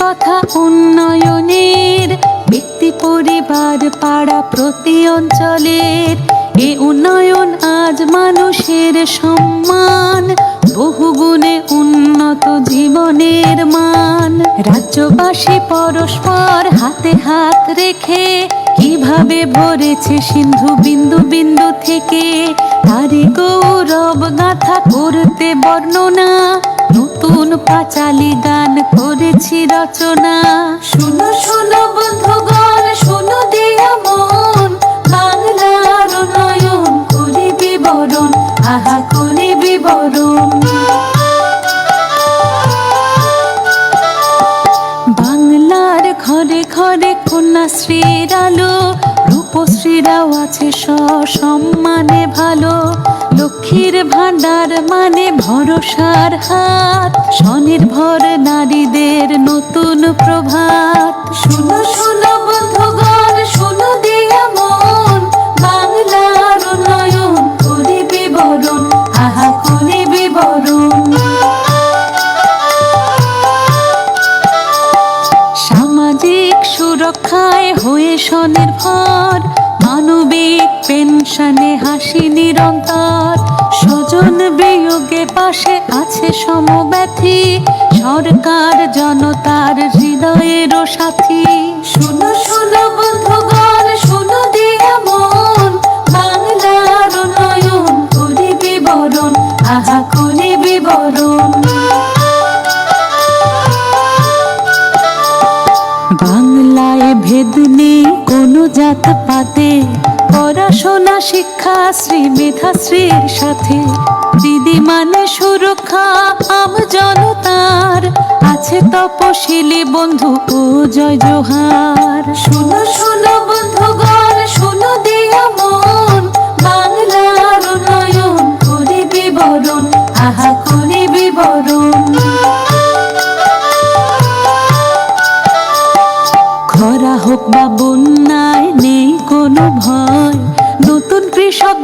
কথা উন্নয়নের, ব্যক্তি, পরিবার, পাড়া, প্রতি অঞ্চলের। এ উন্নয়ন আজ মানুষের সম্মান, বহুগুণে উন্নত জীবনের মান। রাজ্যবাসী পরস্পর হাতে হাত রেখে কীভাবে ভরেছে সিন্ধু বিন্দু বিন্দু থেকে? তারি গৌরব গাথা করতে বর্ণনা নতুন পাঁচালি গান করেছি রচনা। শুনো শুনো বন্ধুগণ শুনো দিয়া মন। বাংলার নয়ন করি বিবরণ আহা করি বিবরণ। বাংলার ঘরে ঘরে কন্যাশ্রীর আলো রূপশ্রীরাও আছে সসম্মানে ভালো। লক্ষ্মীর ভান্ডার মানে ভরসার হাত। স্বনির্ভর নারীদের নতুন প্রভাত। শুনো শুনো বন্ধুগণ, শুনো দিয়া মন। বাংলার উন্নয়ন করি বিবরণ আহা করি বিবরণ সামাজিক সুরক্ষায় হয়ে স্বনির্ভর। পেনশনে হাসি নিরন্তর, স্বজন বিয়োগে পাশে আছে সমব্যথী, সরকার জনতার হৃদয়েরও সাথী। শুনো শুনো বন্ধুগণ, শুনো দিয়া মন, বাংলার নয়ন করি বিবরণ আহা পড়াশোনা শিক্ষা শ্রী মেধাশ্রীর সাথে। দিদি মানে সুরক্ষা, আম জনতার। আছে তপশিলি বন্ধু ও জয় জোহার। শুনো শুনো বন্ধুগণ, শুনো দিয়া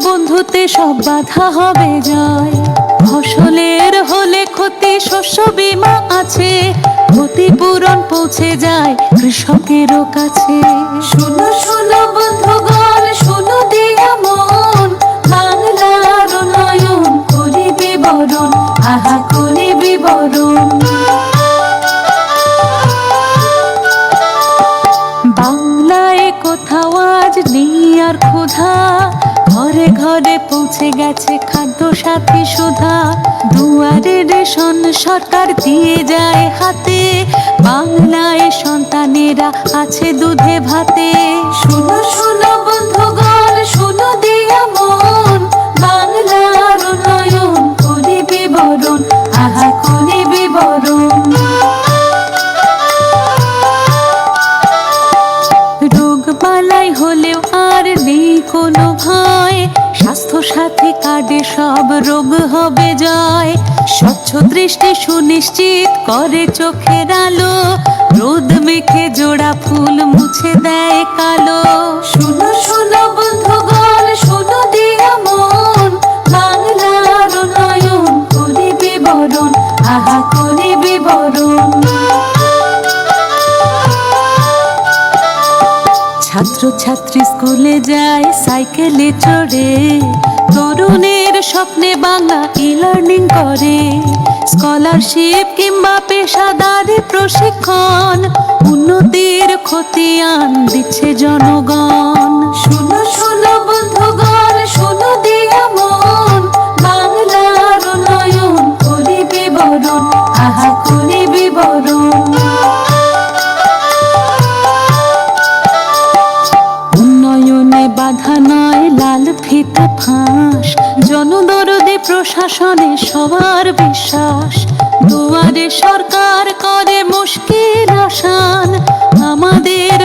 বন্ধুতে সব বাধা হবে জয় ফসলের হলে ক্ষতি শস্য বীমা আছে। ক্ষতিপূরণ পৌঁছে যায় কৃষকেরও কাছে। শুনো শুনো বন্ধুগণ শুনো দিয়া মন। বাংলার উন্নয়ন করি বিবরণ আহা করি বিবরণ বাংলায় কোথাও আজ নেই আর ক্ষুধা। ঘরে ঘরে পৌঁছে গেছে খাদ্য সাথী সুধা। দুয়ারে রেশন সরকার দিয়ে যায় হাতে। বাংলায় সন্তানেরা আছে দুধে ভাতে। শুনো শুনো বন্ধুগণ, শুনো দিয়া স্বচ্ছ দৃষ্টি সুনিশ্চিত করে চোখের আলো। রোদ মেখে জোড়া ফুল মুছে দেয় কালো। শুনো শুনো বন্ধুগণ শুনো দিয়া মন। বাংলার উন্নয়ন করি বিবরণ আহা করি বিবরণ ছাত্র ছাত্রী স্কুলে যায় সাইকেলে চড়ে। স্বপ্নে বাংলা ই লার্নিং করে। স্কলারশিপ কিংবা পেশাদারি প্রশিক্ষণ, উন্নতির খতিয়ান দিচ্ছে জনগণ। শুনো শুনো বন্ধুগণ, শুনো দিয়া মন। বাংলার উন্নয়ন করি বিবরণ আহা করি বিবরণ উন্নয়নে বাধা নয় লাল ফিতে ফাঁস জনদরদে প্রশাসনে সবার বিশ্বাস। দুয়ারে সরকার করে মুশকিল আসান আমাদের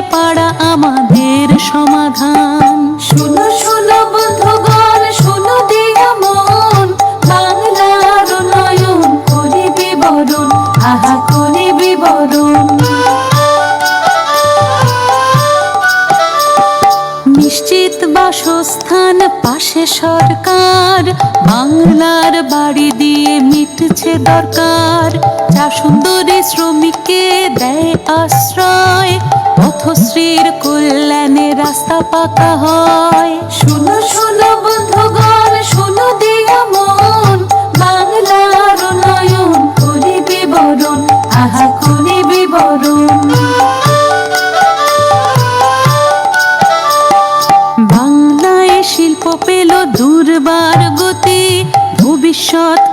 সরকার, বাংলার বাড়ি দিয়ে মিটছে দরকার। যা সুন্দরী শ্রমিককে দেয় আশ্রয়, পথশ্রীর কল্যাণে রাস্তা পাকা হয়। শুনো শুনো, বন্ধুগণ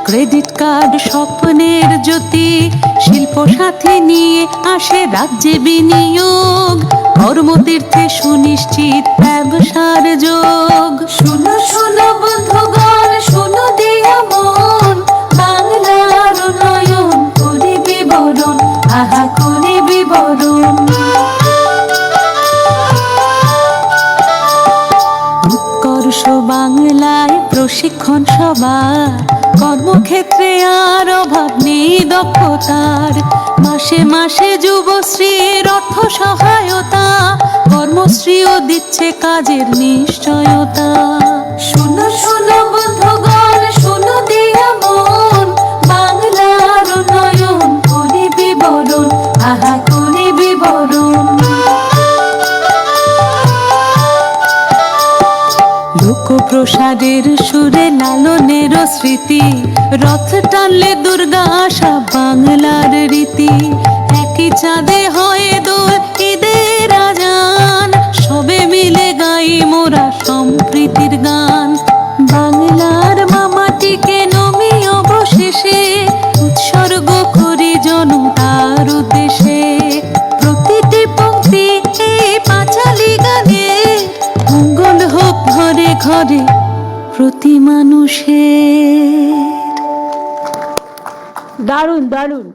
ক্রেডিট কার্ড স্বপ্নের জ্যোতি, শিল্প সাথে নিয়ে আসে রাজ্যে বিনিয়োগ। কর্মতীর্থে সুনিশ্চিত ব্যবসার যোগ। শুনো শুনো বন্ধুগণ, শুনো প্রশিক্ষণ সবার, কর্মক্ষেত্রে আর অভাব নেই দক্ষতার। মাসে মাসে যুবশ্রীর অর্থ সহায়তা, কর্মশ্রীও দিচ্ছে কাজের নিশ্চয়তা। শুনো শুনো লোকপ্রসাদের সুরে লালনের স্মৃতি। রথ টানলে দুর্গা আসা বাংলার রীতি। একই চাঁদে হয় দোল মঙ্গল হোক ঘরে ঘরে প্রতি মানুষের। দারুণ দারুণ।